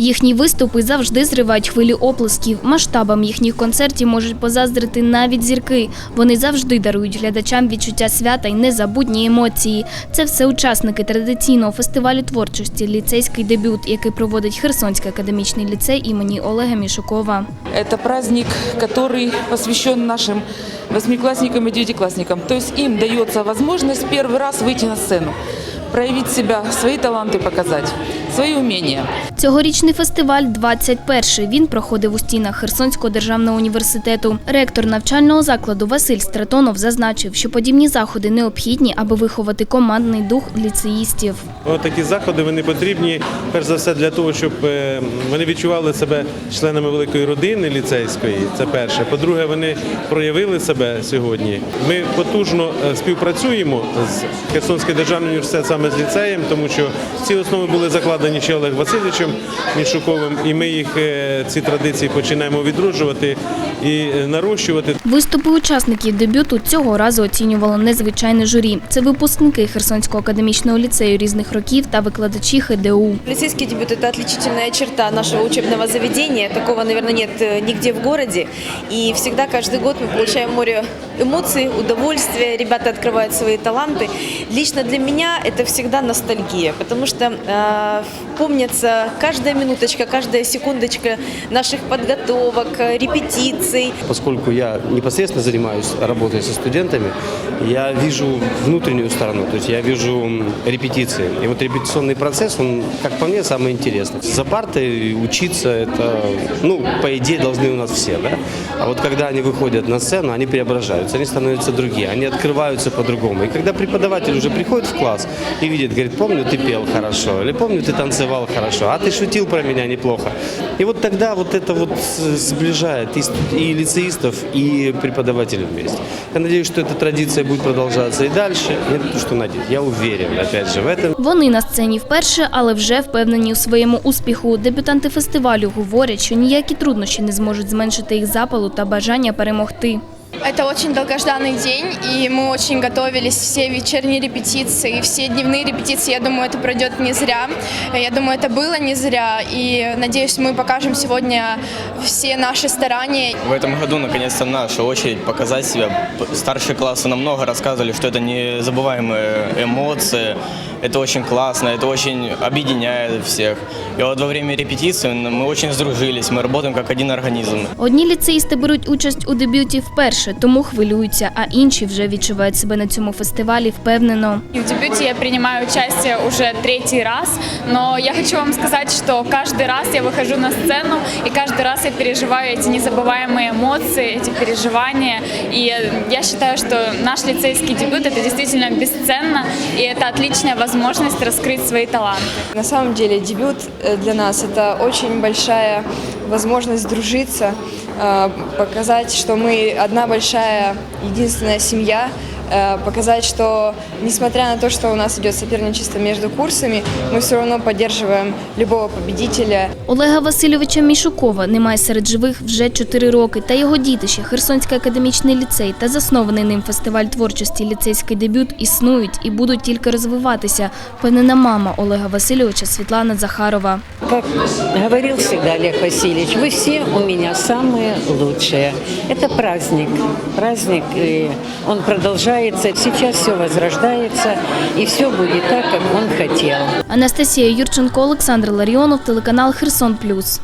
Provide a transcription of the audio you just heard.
Їхні виступи завжди зривають хвилі оплесків. Масштабам їхніх концертів можуть позаздрити навіть зірки. Вони завжди дарують глядачам відчуття свята й незабутні емоції. Це все учасники традиційного фестивалю творчості Ліцейський дебют, який проводить Херсонський академічний ліцей імені Олега Мішукова. Это праздник, который посвящен нашим восьмиклассникам и девятиклассникам. То есть им дается возможность первый раз выйти на сцену, проявить себя, свои таланты показать, свои умения. Цьогорічний фестиваль 21-й. Він проходив у стінах Херсонського державного університету. Ректор навчального закладу Василь Стратонов зазначив, що подібні заходи необхідні, аби виховати командний дух ліцеїстів. Такі заходи вони потрібні перш за все для того, щоб е, вони відчували себе членами великої родини ліцейської. Це перше. По-друге, вони проявили себе сьогодні. Ми потужно е, співпрацюємо з Херсонським державним університетом саме з ліцеєм, тому що ці основи були закладені ще Олег Васильовичем Мішуковим, і ми їх е, ці традиції починаємо відроджувати і е, нарощувати. Виступи учасників дебюту цього разу оцінювало незвичайне журі. Це випускники Херсонського академічного ліцею різних років та викладачі ХДУ. Лицейский дебют – это отличительная черта нашего учебного заведения. Такого, наверное, нет э, нигде в городе. И всегда, каждый год мы получаем море эмоций, удовольствия. Ребята открывают свои таланты. Лично для меня это всегда ностальгия, потому что э, помнится каждая минуточка, каждая секундочка наших подготовок, репетиций. Поскольку я непосредственно занимаюсь работой со студентами, я вижу внутреннюю сторону, то есть я вижу репетиции. И вот репетиционный процесс, он, как по мне, самый интересный. За партой учиться это, ну, по идее, должны у нас все, да? А вот когда они выходят на сцену, они преображаются, они становятся другие, они открываются по-другому. И когда преподаватель уже приходит в класс и видит, говорит, помню, ты пел хорошо, или помню, ты танцевал хорошо, а ты шутил про меня неплохо. И вот тогда вот это вот с- сближает и, ст- и лицеистов, и преподавателей вместе. Я надеюсь, что эта традиция будет продолжаться и дальше. Не то, что надеюсь, я уверен, опять же, в этом. Вони на сцені вперше, але вже впевнені у своєму успіху. Дебютанти фестивалю говорять, що ніякі труднощі не зможуть зменшити їх запалу та бажання перемогти. Это очень долгожданный день, и мы очень готовились, все вечерние репетиции, все дневные репетиции, я думаю, это пройдет не зря. Я думаю, это было не зря, и надеюсь, мы покажем сегодня все наши старания. В этом году наконец-то наша очередь показать себя. П- Старшие классы намного рассказывали, что это незабываемые эмоции, это очень классно, это очень объединяет всех. И вот во время репетиции мы очень сдружились, мы работаем как один организм. Одні ліцеїсти беруть участь у дебюті вперше, тому хвилюються, а інші вже відчувають себе на цьому фестивалі впевнено. И В дебюте я принимаю участие уже третий раз, но я хочу вам сказать, что каждый раз я выхожу на сцену, и каждый раз я переживаю эти незабываемые эмоции, эти переживания. И я считаю, что наш лицейский дебют это действительно бесценно, и это отличная возможность раскрыть свои таланты. На самом деле дебют э, для нас это очень большая возможность дружиться, э, показать, что мы одна большая единственная семья, показать, что несмотря на то, что у нас идет соперничество между курсами, мы все равно поддерживаем любого победителя. Олега Васильовича Мішукова немає серед живих вже 4 роки, та його дітище Херсонський академічний ліцей та заснований ним фестиваль творчості ліцейський дебют існують і будуть тільки розвиватися, впевнена мама Олега Васильовича Світлана Захарова. Как говорил всегда Олег Васильевич, вы все у меня самые лучшие. Это праздник. Праздник, и он продолжается. Сейчас все возрождается, и все будет так, как он хотел. Анастасія Юрченко, Олександр Ларіонов, телеканал Херсон Плюс.